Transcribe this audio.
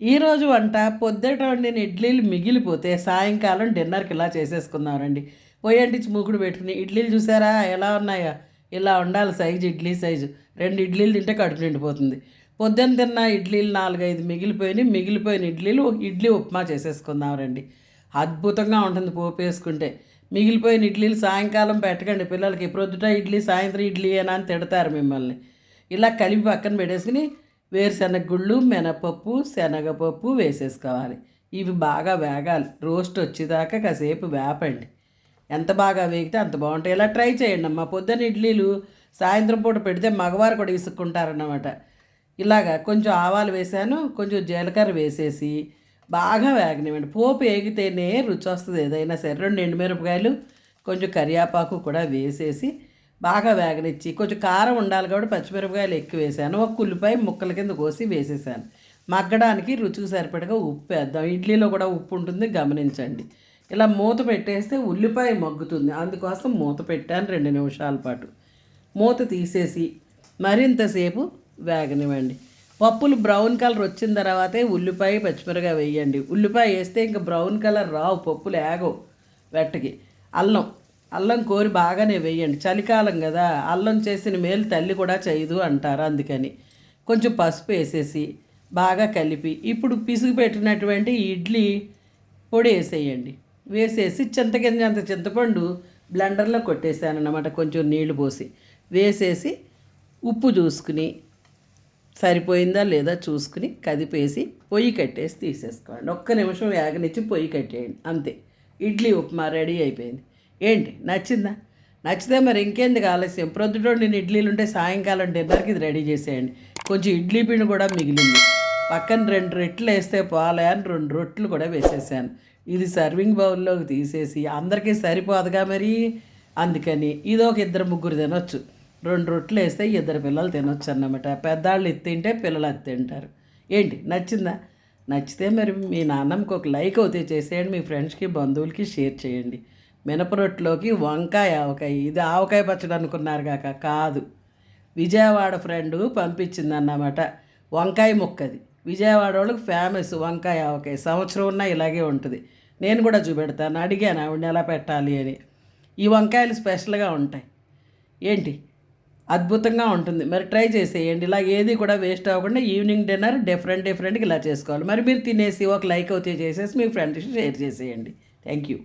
ఈరోజు వంట పొద్దుట వండిన ఇడ్లీలు మిగిలిపోతే సాయంకాలం డిన్నర్కి ఇలా చేసేసుకున్నారండి పోయండి మూకుడు పెట్టుకుని ఇడ్లీలు చూసారా? ఎలా ఉన్నాయో? ఇలా ఉండాలి సైజు ఇడ్లీ సైజు. రెండు ఇడ్లీలు తింటే కడుపు నిండిపోతుంది. పొద్దున్న తిన్న ఇడ్లీలు నాలుగైదు మిగిలిపోయినాయి. మిగిలిపోయిన ఇడ్లీలు ఇడ్లీ ఉప్మా చేసేసుకుందాం అద్భుతంగా ఉంటుంది పోపు వేసుకుంటే. మిగిలిపోయిన ఇడ్లీలు సాయంకాలం పెట్టకండి. పిల్లలకి ప్రొద్దుట ఇడ్లీ సాయంత్రం ఇడ్లీ అని తిడతారు మిమ్మల్ని. ఇలా కలిపి పక్కన పెట్టేసుకుని వేరుశనగ గుళ్ళు మినపప్పు శనగపప్పు వేసేసుకోవాలి. ఇవి బాగా వేగాలి. రోస్ట్ వచ్చేదాకా కాసేపు వేపండి. ఎంత బాగా వేగితే అంత బాగుంటాయి. ఇలా ట్రై చేయండి అమ్మ. పొద్దున్న ఇడ్లీలు సాయంత్రం పూట పెడితే మగవారు కూడా ఇసుక్కుంటారన్నమాట. ఇలాగా కొంచెం ఆవాలు వేసాను కొంచెం జీలకర్ర వేసేసి బాగా వేగనివ్వండి. పోపు వేగితేనే రుచి వస్తుంది. ఏదైనా సరే రెండు ఎండుమిరపకాయలు కొంచెం కరివేపాకు కూడా వేసేసి బాగా వేగనిచ్చి కొంచెం కారం ఉండాలి కాబట్టి పచ్చిమిరపకాయలు ఎక్కువ వేసాను. ఒక ఉల్లిపాయ ముక్కల కింద కోసి వేసేసాను. మగ్గడానికి రుచికి సరిపడగా ఉప్పు వేద్దాం. ఇడ్లీలో కూడా ఉప్పు ఉంటుంది గమనించండి. ఇలా మూత పెట్టేస్తే ఉల్లిపాయ మగ్గుతుంది. అందుకోసం మూత పెట్టాను రెండు నిమిషాల పాటు. మూత తీసేసి మరింతసేపు వేగనివ్వండి. పప్పులు బ్రౌన్ కలర్ వచ్చిన తర్వాతే ఉల్లిపాయ పచ్చిమిరకాయ వేయండి. ఉల్లిపాయ వేస్తే ఇంకా బ్రౌన్ కలర్ రావు పప్పులు ఏగవు వెట్టకి. అల్లం అల్లం కోరి బాగానే వేయండి. చలికాలం కదా అల్లం చేసిన మేలు తల్లి కూడా చేయదు అంటారు అందుకని. కొంచెం పసుపు వేసేసి బాగా కలిపి ఇప్పుడు పిసుగు పెట్టినటువంటి ఇడ్లీ పొడి వేసేయండి. వేసేసి చింతకింజంత చింతపండు బ్లెండర్లో కొట్టేసాను అనమాట కొంచెం నీళ్ళు పోసి. వేసేసి ఉప్పు చూసుకుని సరిపోయిందా లేదా చూసుకుని కదిపేసి పొయ్యి కట్టేసి తీసేసుకోండి. ఒక్క నిమిషం వేగనిచ్చి పొయ్యి కట్టేయండి అంతే. ఇడ్లీ ఉప్మా రెడీ అయిపోయింది. ఏంటి? నచ్చిందా? నచ్చితే మరి ఇంకేందుకు ఆలస్యం? ప్రొద్దుటోండిన ఇడ్లీలు ఉంటే సాయంకాలం డిన్నర్కి ఇది రెడీ చేసేయండి. కొంచెం ఇడ్లీ పిండి కూడా మిగిలింది. పక్కన రెండు రొట్టెలు వేస్తే పోలే అని రెండు రొట్లు కూడా వేసేసాను. ఇది సర్వింగ్ బౌల్లోకి తీసేసి అందరికీ సరిపోదుగా మరి? అందుకని ఇది ఒక ఇద్దరు ముగ్గురు తినొచ్చు. రెండు రొట్టెలు వేస్తే ఇద్దరు పిల్లలు తినొచ్చు అన్నమాట. పెద్దవాళ్ళు ఇది తింటే పిల్లలు అది తింటారు. ఏంటి? నచ్చిందా? నచ్చితే మరి మీ నాన్నమ్మకి ఒక లైక్ అవుతే చేసేయండి. మీ ఫ్రెండ్స్కి బంధువులకి షేర్ చేయండి. మినపరొట్టులోకి వంకాయ ఆవకాయ. ఇది ఆవకాయ పచ్చడి అనుకున్నారు కాక కాదు. విజయవాడ ఫ్రెండ్ పంపించిందన్నమాట. వంకాయ ముక్కది. విజయవాడ వాళ్ళకి ఫేమస్ వంకాయ ఆవకాయ. సంవత్సరం ఉన్నా ఇలాగే ఉంటుంది. నేను కూడా చూపెడతాను. అడిగాను ఆవిడని ఎలా పెట్టాలి అని. ఈ వంకాయలు స్పెషల్గా ఉంటాయి. ఏంటి? అద్భుతంగా ఉంటుంది. మరి ట్రై చేసేయండి. ఇలా ఏది కూడా వేస్ట్ అవ్వకుండా ఈవినింగ్ డిన్నర్ డిఫరెంట్ డిఫరెంట్గా ఇలా చేసుకోవాలి. మరి మీరు తినేసి ఒక లైక్ అవుతే చేసేసి మీ ఫ్రెండ్స్ షేర్ చేసేయండి. Thank you